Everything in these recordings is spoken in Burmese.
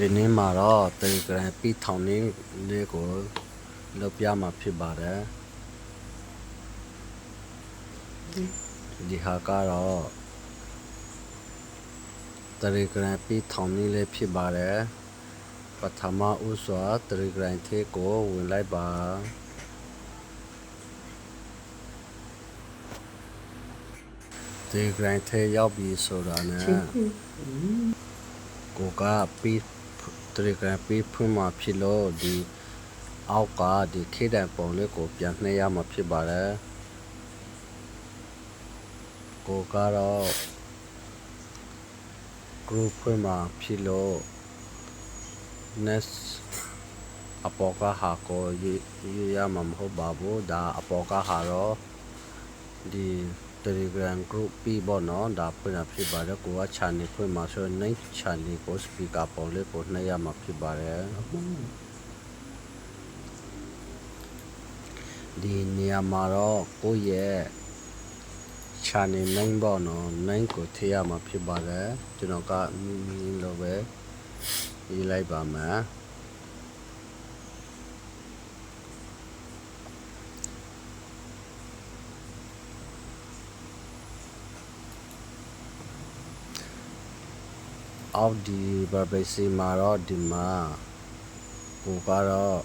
ဒီနေ့မှာတော့ Telegram ပြီးထောင်နေလေးကိုလုပ်ပြမှာဖြစ်ပါတယ်ဒီဟာကတော့ Telegram ပြီးထောင်နေလေးဖြစ်ပါတယ်ပထမဥစွာ Telegram ထဲကိုဝင်လိုက်ပါ Telegram ထဲရောက်ပြီဆိုတာနဲ့ကိုကပြီး Telegram ပြီးဖွင့်မှာဖြစ်လို့ဒီအောက်ကဒီခေတ်တံပုံလေးကိုပြန်နှိပ်ရမှာဖြစ်ပါတယ်ကိုကတော့ group ဖွင့်မှာဖြစ်လို့ next အပေါ်ကဟာကိုရေးရေးရမှာမဟုတ်ပါဘူးဒါအပေါ်ကဟာတော့ဒီ Telegram group ပြီးပေါ့နော်ဒါဖွင့်တာဖြစ်ပါတယ်ကိုက channel ဖွင့်မှာဆိုရင် next channel ကို speaker ပုံလေးကိုနှိပ်ရမှာဖြစ်ပါတယ်ဒီနေရာမှာတော့ကိုယ့်ရဲ့ channel name ပေါ့နော် name ကိုထည့်ရမှာဖြစ်ပါတယ်ကျွန်တော်ကမိမိလိုပဲရေးလိုက်ပါမယ် အောက်ဒီ privacy မှာတော့ဒီမှာကိုကတော့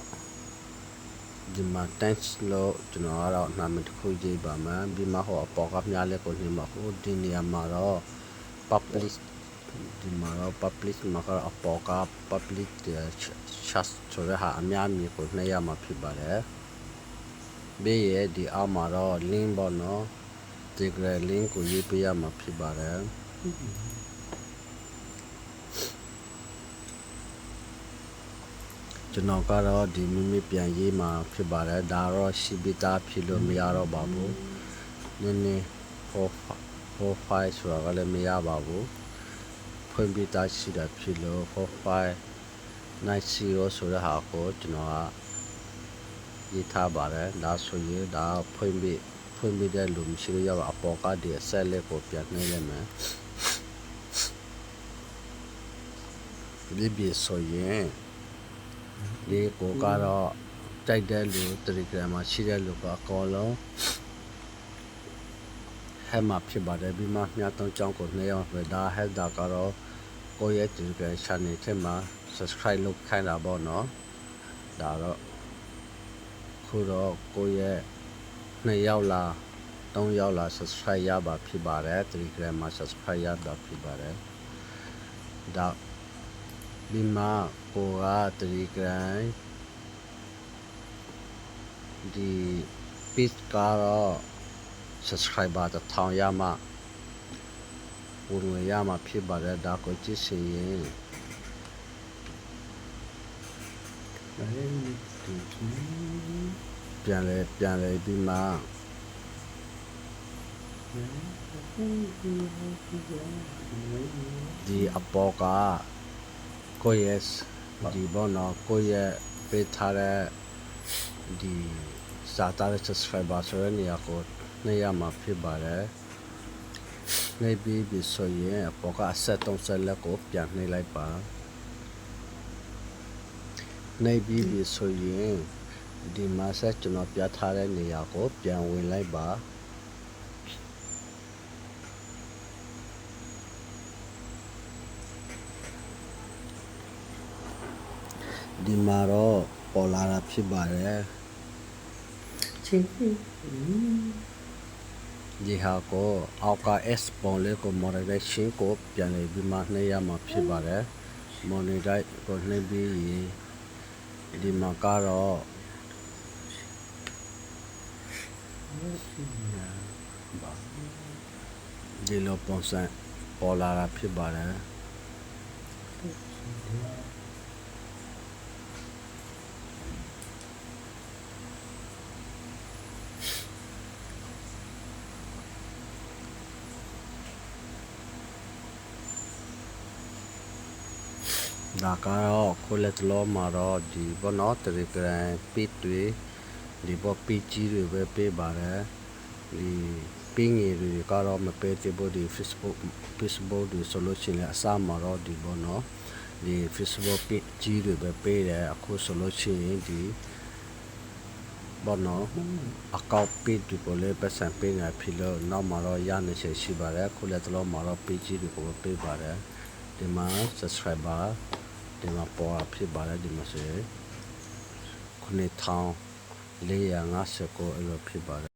ဒီမှာ thanks လို့ကျွန်တော်ကတော့နာမည်တစ်ခုရေးပါမယ်ဒီမှာဟောအပေါ်ကများလဲကိုနေမှာဟိုဒီနေရာမှာတော့ public ဒီမှာတော့ public မှာကတော့အပေါ်က public chat ဆိုတဲ့ဟာအများကြီးကိုနှိပ်ရမှာဖြစ်ပါတယ်ဘေးရဲ့ဒီအောက်မှာတော့ link ပေါ့နော် Telegram link ကိုရေးပေးရမှာဖြစ်ပါတယ် ကျွန်တော်ကတော့ဒီမိမိပြန်ရေးမှာဖြစ်ပါတယ်ဒါတော့ရှိပြီးသားဖြစ်လို့မရတော့ပါဘူးနည်းနည်း for 5ဆိုတာကလည်းမရပါဘူးဖွင့်ပြီးသားရှိတာဖြစ်လို့ for 5 90ဆိုတဲ့ဟာကိုကျွန်တော်ကရေးထားပါတယ်ဒါဆိုရင်ဒါဖွင့်ပြီးဖွင့်ပြီးတဲ့လူမရှိလို့ရပါအပေါ်ကဒီဆက်လက်ကိုပြန်နှိမ့်လိုက်မယ်ဒီဘီဆိုရင် ဒီကိုကတော့တိုက်တဲ့လူ Telegram မှာရှိတဲ့လူကအကောလုံးဟဲ့မှာဖြစ်ပါတယ်ပြီးမှမြတ်တုံးကြောင်းကိုနှိမ့်အောင်ပဲဒါ head ဒါကတော့ကိုယ့်ရဲ့ Telegram channel ထဲမှာ subscribe လုပ်ခိုင်းတာပေါ့နော်ဒါတော့ခုတော့ကိုယ့်ရဲ့2ရောက်လာ3ရောက်လာ subscribe ရပါဖြစ်ပါတယ် Telegram မှာ subscribe ရတာဖြစ်ပါတယ်ဒါ ဒီမှာကိုက Telegram ဒီ page ကတော့ subscriber တစ်ထောင်ရမှဝင်ဝင်ရမှာဖြစ်ပါတယ်ဒါကိုကြည့်စီရင်ပြန်လဲပြန်လဲပြီးမှဒီအပေါ်က ကိုယ့်ရဲ့ဒီဘောနော်ကိုယ့်ရဲ့ပေးထားတဲ့ဒီစာသားတဲ့ subscriber ဆိုတဲ့နေရာကိုနှိပ်ရမှာဖြစ်ပါတယ်နှိပ်ပြီးပြီဆိုရင်အပေါ်ကအဆက်သုံးဆက်လက်ကိုပြန်နှိပ်လိုက်ပါနှိပ်ပြီးပြီဆိုရင်ဒီမှာဆက်ကျွန်တော်ပြထားတဲ့နေရာကိုပြန်ဝင်လိုက်ပါ ဒီမှာတော့ပေါ်လာတာဖြစ်ပါတယ်ချင်းဒီဟာကိုအောက်က S ပုံလေးကို monetization ကိုပြန်လေပြီးမှနှိပ်ရမှာဖြစ်ပါတယ် monetize ကိုနှိပ်ပြီးရင်ဒီမှာကတော့ဒီလိုပုံစံပေါ်လာတာဖြစ်ပါတယ် ဒါကတော့ခုလက်တလောမှာတော့ဒီဘောနော် Telegram page တွေဒီဘော page ကြီးတွေပဲပေးပါတယ်ဒီပင်းငယ်တွေကတော့မပေးသေးဘူးဒီ Facebook Facebook တွေဆိုလို့ရှိရင်လည်းအစမှာတော့ဒီဘောနော်ဒီ Facebook page ကြီးတွေပဲပေးတယ်အခုဆိုလို့ရှိရင်ဒီဘောနော်အကောင့် page တွေကိုလည်းပတ်စံပေးနေဖြစ်လို့နောက်မှာတော့ရနေချေရှိပါတယ်အခုလည်းတော့မှာတော့ page ကြီးတွေကိုပဲပေးပါတယ်ဒီမှာ subscriber ဒီမှာပေါ်တာဖြစ်ပါတယ်ဒီမှာဆိုရင်ခုနှစ်ထောင်459အဲ့လိုဖြစ်ပါတယ်